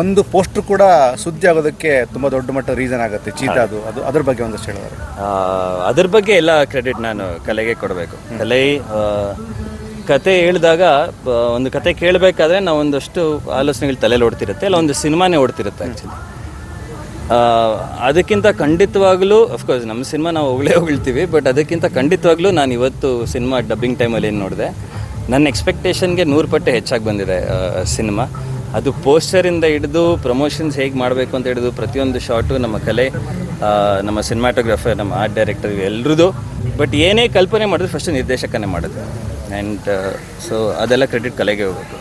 ಒಂದು ಪೋಸ್ಟ್ ಕೂಡ ಸುದ್ದಿ ಆಗೋದಕ್ಕೆ ತುಂಬ ದೊಡ್ಡ ಮಟ್ಟ ರೀಸನ್ ಆಗುತ್ತೆ. ಚೀತಾ ಅದು ಅದು ಅದ್ರ ಬಗ್ಗೆ ಒಂದಷ್ಟು ಹೇಳಿದ್ರೆ ಅದ್ರ ಬಗ್ಗೆ ಎಲ್ಲ ಕ್ರೆಡಿಟ್ ನಾನು ಕಲೆಗೆ ಕೊಡಬೇಕು. ಕಲೆ ಕತೆ ಹೇಳಿದಾಗ ಒಂದು ಕತೆ ಕೇಳಬೇಕಾದ್ರೆ ನಾವು ಒಂದಷ್ಟು ಆಲೋಚನೆಗಳು ತಲೆಯಲ್ಲಿ ಓಡ್ತಿರುತ್ತೆ ಇಲ್ಲ ಒಂದು ಸಿನಿಮಾನೇ ಓಡ್ತಿರುತ್ತೆ ಆ್ಯಕ್ಚುಲಿ ಅದಕ್ಕಿಂತ ಖಂಡಿತವಾಗ್ಲೂ ಅಫ್ಕೋರ್ಸ್ ನಮ್ಮ ಸಿನಿಮಾ ನಾವು ಹೊಗಳೇ ಹೊಗಳ್ತೀವಿ ಬಟ್ ಅದಕ್ಕಿಂತ ಖಂಡಿತವಾಗ್ಲೂ ನಾನು ಇವತ್ತು ಸಿನಿಮಾ ಡಬ್ಬಿಂಗ್ ಟೈಮಲ್ಲಿ ಏನು ನೋಡಿದೆ ನನ್ನ ಎಕ್ಸ್ಪೆಕ್ಟೇಷನ್ಗೆ ನೂರು ಪಟ್ಟು ಹೆಚ್ಚಾಗಿ ಬಂದಿದೆ ಸಿನಿಮಾ. ಅದು ಪೋಸ್ಟರಿಂದ ಹಿಡಿದು ಪ್ರಮೋಷನ್ಸ್ ಹೇಗೆ ಮಾಡಬೇಕು ಅಂತ ಹಿಡಿದು ಪ್ರತಿಯೊಂದು ಶಾಟು ನಮ್ಮ ಕಲೆ ನಮ್ಮ ಸಿನಿಮಾಟೋಗ್ರಫರ್ ನಮ್ಮ ಆರ್ಟ್ ಡೈರೆಕ್ಟರ್ ಎಲ್ಲರದು ಬಟ್ ಏನೇ ಕಲ್ಪನೆ ಮಾಡಿದ್ರು ಫಸ್ಟ್ ನಿರ್ದೇಶಕನೇ ಮಾಡೋದು. ಆ್ಯಂಡ್ ಸೊ ಅದೆಲ್ಲ ಕ್ರೆಡಿಟ್ ಕಲೆಗೆ ಹೋಗ್ಬೇಕು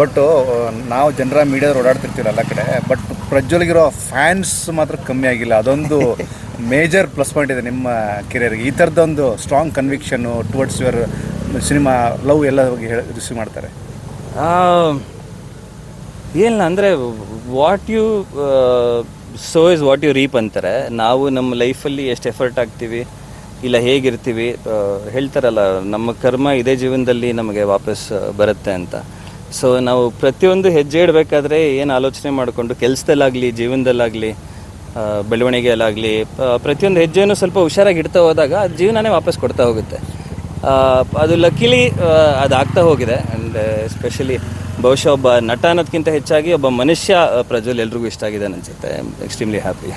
ಬಟ್ ನಾವು ಜನರ ಮೀಡಿಯಾದ ಓಡಾಡ್ತಿರ್ತೀವಿ ಎಲ್ಲ ಕಡೆ ಬಟ್ ಪ್ರಜ್ವಲ್ಗಿರೋ ಫ್ಯಾನ್ಸ್ ಮಾತ್ರ ಕಮ್ಮಿ ಆಗಿಲ್ಲ. ಅದೊಂದು ಮೇಜರ್ ಪ್ಲಸ್ ಪಾಯಿಂಟ್ ಇದೆ ನಿಮ್ಮ ಕೆರಿಯರ್ಗೆ ಈ ಥರದೊಂದು ಸ್ಟ್ರಾಂಗ್ ಕನ್ವಿಕ್ಷನ್ನು ಟುವರ್ಡ್ಸ್ ಯುವರ್ ಸಿನಿಮಾ ಲವ್ ಎಲ್ಲ ಹೋಗಿ ಹೇಳಿ ರಿಸೀವ್ ಮಾಡ್ತಾರೆ. ಏನಿಲ್ಲ ಅಂದರೆ what you sow is what you reap ಅಂತಾರೆ. ನಾವು ನಮ್ಮ ಲೈಫಲ್ಲಿ ಎಷ್ಟು ಎಫರ್ಟ್ ಆಗ್ತೀವಿ, ಇಲ್ಲ ಹೇಗಿರ್ತೀವಿ ಹೇಳ್ತಾರಲ್ಲ, ನಮ್ಮ ಕರ್ಮ ಇದೇ ಜೀವನದಲ್ಲಿ ನಮಗೆ ವಾಪಸ್ ಬರುತ್ತೆ ಅಂತ. ಸೊ ನಾವು ಪ್ರತಿಯೊಂದು ಹೆಜ್ಜೆ ಇಡಬೇಕಾದ್ರೆ ಏನು ಆಲೋಚನೆ ಮಾಡಿಕೊಂಡು ಕೆಲಸದಲ್ಲಾಗಲಿ, ಜೀವನದಲ್ಲಾಗಲಿ ಬೆಳವಣಿಗೆಯಲ್ಲಾಗಲಿ ಪ್ರತಿಯೊಂದು ಹೆಜ್ಜೆಯನ್ನು ಸ್ವಲ್ಪ ಹುಷಾರಾಗಿ ಇಡ್ತಾ ಹೋದಾಗ ಜೀವನನೇ ವಾಪಸ್ ಕೊಡ್ತಾ ಹೋಗುತ್ತೆ. ಅದು ಲಕ್ಕಿಲಿ ಅದು ಆಗ್ತಾ ಹೋಗಿದೆ. ಆ್ಯಂಡ್ ಎಸ್ಪೆಷಲಿ ಬಹುಶಃ ಒಬ್ಬ ನಟ ಅನ್ನೋದಕ್ಕಿಂತ ಹೆಚ್ಚಾಗಿ ಒಬ್ಬ ಮನುಷ್ಯ ಪ್ರಜ್ವಲ್ ಎಲ್ರಿಗೂ ಇಷ್ಟ ಆಗಿದೆ ಅನ್ಸುತ್ತೆ ಎಕ್ಸ್ಟ್ರೀಮ್ಲಿ ಹ್ಯಾಪಿ